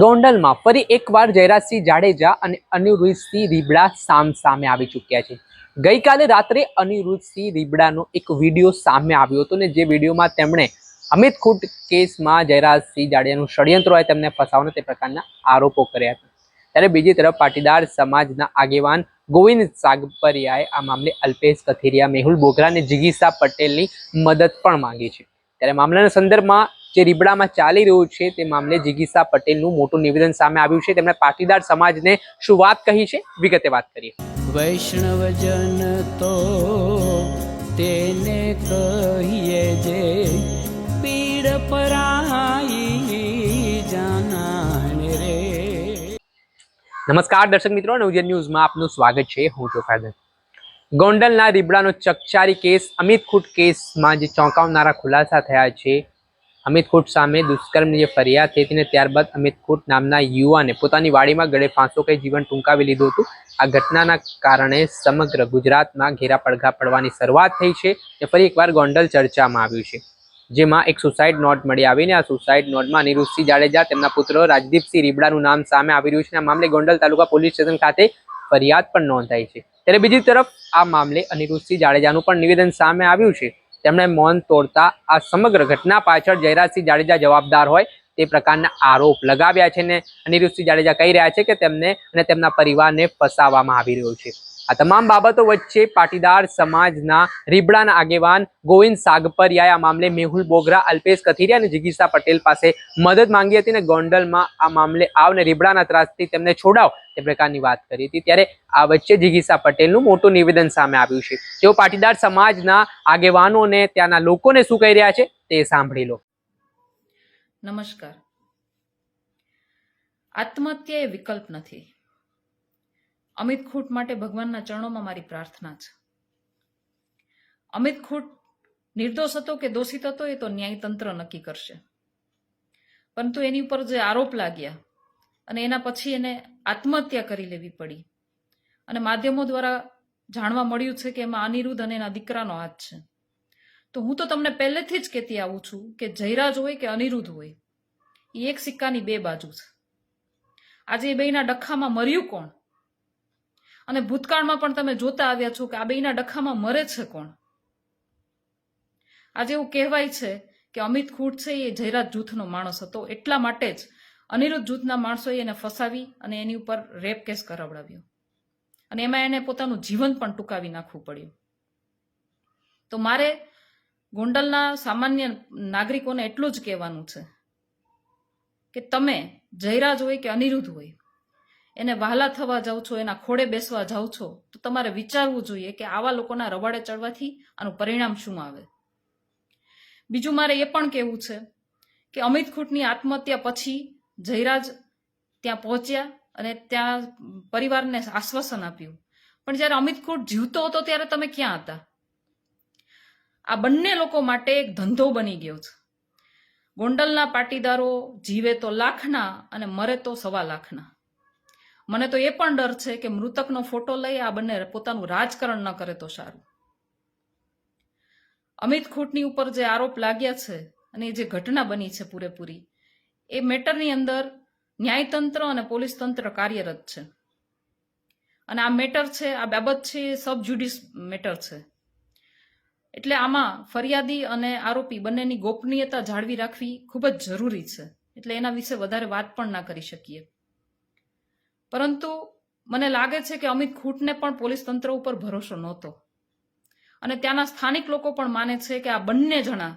ગોંડલમાં ફરી એકવાર જયરાજસિંહ જાડેજા અને અનિરુદ્ધસિંહ રીબડા સામ સામે આવી ચૂક્યા છે. ગઈકાલે રાત્રે અનિરુદ્ધસિંહ રીબડાનો એક વીડિયો સામે આવ્યો હતો ને જે વિડીયોમાં તેમણે અમિત ખૂટ કેસમાં જયરાજસિંહ જાડેજાનું ષડયંત્ર હોય તેમને ફસાવવાનો તે પ્રકારના આરોપો કર્યા હતા. ત્યારે બીજી તરફ પાટીદાર સમાજના આગેવાન ગોવિંદ સાગપરિયાએ આ મામલે અલ્પેશ કથિરિયા, મેહુલ બોગરા અને જિગીસા પટેલની મદદ પણ માંગી છે. ત્યારે મામલાના સંદર્ભમાં જે રીબડામાં ચાલી રહ્યું છે તે મામલે જિગીસા પટેલનું મોટું નિવેદન સામે આવ્યું છે. તેમણે પાટીદાર સમાજને શું વાત કહી છે? વિગતે વાત કરીએ. વૈષ્ણવજન તો તેને કહીએ જે પીડ પરાઈ જાનાને રે. નમસ્કાર દર્શક મિત્રો નવજન ન્યૂઝમાં આપનું સ્વાગત છે. હું છું ફાદર ગોંડલના રીબડાનો ચકચારી કેસ અમિત ખૂટ કેસમાં જે ચોંકાવનારા ખુલાસા થયા છે અમિત ખૂટ સામે દુષ્કર્મની જે ફરિયાદ થઈ હતી ને ત્યારબાદ અમિત ખૂટ નામના યુવાને પોતાની વાડીમાં ગળે ફાંસો કઈ જીવન ટૂંકાવી લીધું હતું. આ ઘટનાના કારણે સમગ્ર ગુજરાતમાં ઘેરા પડઘા પડવાની શરૂઆત થઈ છે અને ફરી એકવાર ગોંડલ ચર્ચામાં આવ્યું છે. જેમાં એક સુસાઇડ નોટ મળી આવીને આ સુસાઇડ નોટમાં અનિરુદ્ધસિંહ જાડેજા, તેમના પુત્ર રાજદીપસિંહ રીબડાનું નામ સામે આવી રહ્યું છે આ મામલે ગોંડલ તાલુકા પોલીસ સ્ટેશન ખાતે ફરિયાદ પણ નોંધાઈ છે. ત્યારે બીજી તરફ આ મામલે અનિરુદ્ધસિંહ જાડેજાનું પણ નિવેદન સામે આવ્યું છે. તેમણે મૌન તોડતા આ સમગ્ર ઘટના પાછળ જયરાજસિંહ જાડેજા જવાબદાર હોય તે પ્રકારના આરોપ લગાવ્યા છે ને અનિરુદ્ધસિંહ જાડેજા કહી રહ્યા છે કે તેમને અને તેમના પરિવારને ફસાવવામાં આવી રહ્યો છે. આ તમામ બાબતો વચ્ચે પાટીદાર સમાજના રીબડાના આગેવાન ગોવિંદ સાગપરિયાએ આ મામલે મેહુલ બોગરા, અલ્પેશ કથિરિયા અને જિગીસા પટેલ પાસે મદદ માંગી હતી અને ગોંડલમાં આ મામલે આવ ને રીબડાના ત્રાસથી તેમને છોડાવ તે પ્રકારની વાત કરી હતી. ત્યારે આ વચ્ચે જિગીસા પટેલનું મોટું નિવેદન સામે આવ્યું છે. તેઓ પાટીદાર સમાજના આગેવાનોને ત્યાંના લોકોને શું કહી રહ્યા છે તે સાંભળી લો. નમસ્કાર. આત્મહત્યા એ વિકલ્પ નથી. અમિત ખોટ માટે ભગવાનના ચરણોમાં મારી પ્રાર્થના છે. અમિત ખોટ નિર્દોષ હતો કે દોષિત હતો એ તો ન્યાયતંત્ર નક્કી કરશે. પરંતુ એની ઉપર જે આરોપ લાગ્યા અને એના પછી એને આત્મહત્યા કરી લેવી પડી અને માધ્યમો દ્વારા જાણવા મળ્યું છે કે એમાં અનિરુદ્ધ અને એના દીકરાનો હાથ છે. તો હું તો તમને પહેલેથી જ કહેતી આવું છું કે જયરાજ હોય કે અનિરુદ્ધ હોય, એ એક સિક્કાની બે બાજુ છે. આજે એ બેયના ડખામાં મર્યું કોણ? અને ભૂતકાળમાં પણ તમે જોતા આવ્યા છો કે આ બેયના ડખામાં મરે છે કોણ? આજે એવું કહેવાય છે કે અમિત ખૂટ છે એ જયરાજ જૂથનો માણસ હતો. એટલા માટે જ અનિરુદ્ધ જૂથના માણસોએ એને ફસાવી અને એની ઉપર રેપ કેસ કરાવડાવ્યો. અને એમાં એને પોતાનું જીવન પણ ટૂંકાવી નાખવું પડ્યું. તો મારે ગોંડલના સામાન્ય નાગરિકોને એટલું જ કહેવાનું છે કે તમે જયરાજ હોય કે અનિરુદ્ધ હોય એને વહાલા થવા જાઓ છો, એના ખોડે બેસવા જાઓ છો, તો તમારે વિચારવું જોઈએ કે આવા લોકોના રવાડે ચડવાથી આનું પરિણામ શું આવે. બીજું મારે એ પણ કહેવું છે કે અમિત ખૂટની આત્મહત્યા પછી જયરાજ ત્યાં પહોંચ્યા અને ત્યાં પરિવારને આશ્વાસન આપ્યું. પણ જ્યારે અમિત ખૂટ જીવતો હતો ત્યારે તમે ક્યાં હતા? આ બંને લોકો માટે એક ધંધો બની ગયો છે. ગોંડલના પાટીદારો જીવે તો લાખના અને મરે તો સવા લાખના. મને તો એ પણ ડર છે કે મૃતકનો ફોટો લઈ આ બંને પોતાનું રાજકારણ ન કરે તો સારું. અમિત ખૂટની ઉપર જે આરોપ લાગ્યા છે અને જે ઘટના બની છે પૂરેપૂરી, એ મેટરની અંદર ન્યાયતંત્ર અને પોલીસ તંત્ર કાર્યરત છે. અને આ મેટર છે, આ બાબત છે, એ સબ જ્યુડિસ મેટર છે. એટલે આમાં ફરિયાદી અને આરોપી બંનેની ગોપનીયતા જાળવી રાખવી ખૂબ જ જરૂરી છે. એટલે એના વિશે વધારે વાત પણ ના કરી શકીએ. પરંતુ મને લાગે છે કે અમિત ખૂટને પણ પોલીસ તંત્ર ઉપર ભરોસો નહોતો. અને ત્યાંના સ્થાનિક લોકો પણ માને છે કે આ બંને જણા,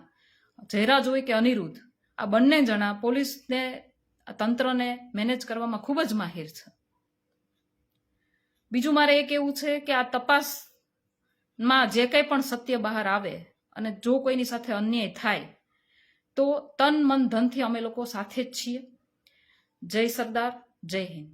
જયરાજ હોય કે અનિરુદ્ધ, આ બંને જણા પોલીસને તંત્રને મેનેજ કરવામાં ખૂબ જ માહિર છે. બીજું મારે એ કહેવું છે કે આ તપાસમાં જે કંઈ પણ સત્ય બહાર આવે અને જો કોઈની સાથે અન્યાય થાય, તો તન મન ધનથી અમે લોકો સાથે જ છીએ. જય સરદાર, જય હિન્દ.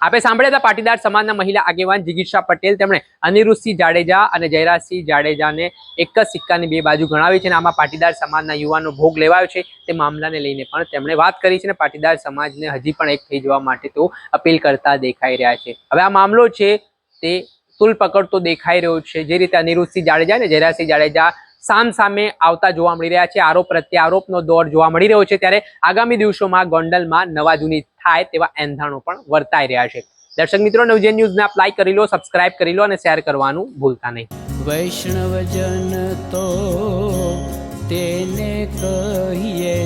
આપે સાંભળ્યા હતા પાટીદાર સમાજના મહિલા આગેવાન જિગીષા પટેલ. તેમણે અનિરુદ્ધસિંહ જાડેજા અને જયરાજસિંહ જાડેજાને એક જ સિક્કાની બે બાજુ ગણાવી છે અને આમાં પાટીદાર સમાજના યુવાનો ભોગ લેવાયો છે તે મામલાને લઈને પણ તેમણે વાત કરી છે અને પાટીદાર સમાજને હજી પણ એક થઈ જવા માટે તેઓ અપીલ કરતા દેખાઈ રહ્યા છે. હવે આ મામલો છે તે તુલ પકડતો દેખાઈ રહ્યો છે. જે રીતે અનિરુદ્ધસિંહ જાડેજા અને જયરાજસિંહ જાડેજા સામ સામે આવતા જોવા મળી રહ્યા છે. આરોપ પ્રત્યે આરોપનો દોર જોવા મળી રહ્યો છે. ત્યારે આગામી દિવસોમાં ગોંડલમાં નવા જૂની થાય તેવા એંધાણો પણ વર્તાઈ રહ્યા છે. દર્શક મિત્રો નવજેન ન્યૂઝને આપ લાઈક કરી લો સબસ્ક્રાઇબ કરી લો અને શેર કરવાનું ભૂલતા નહીં. વૈષ્ણવજન તો તેને કહીએ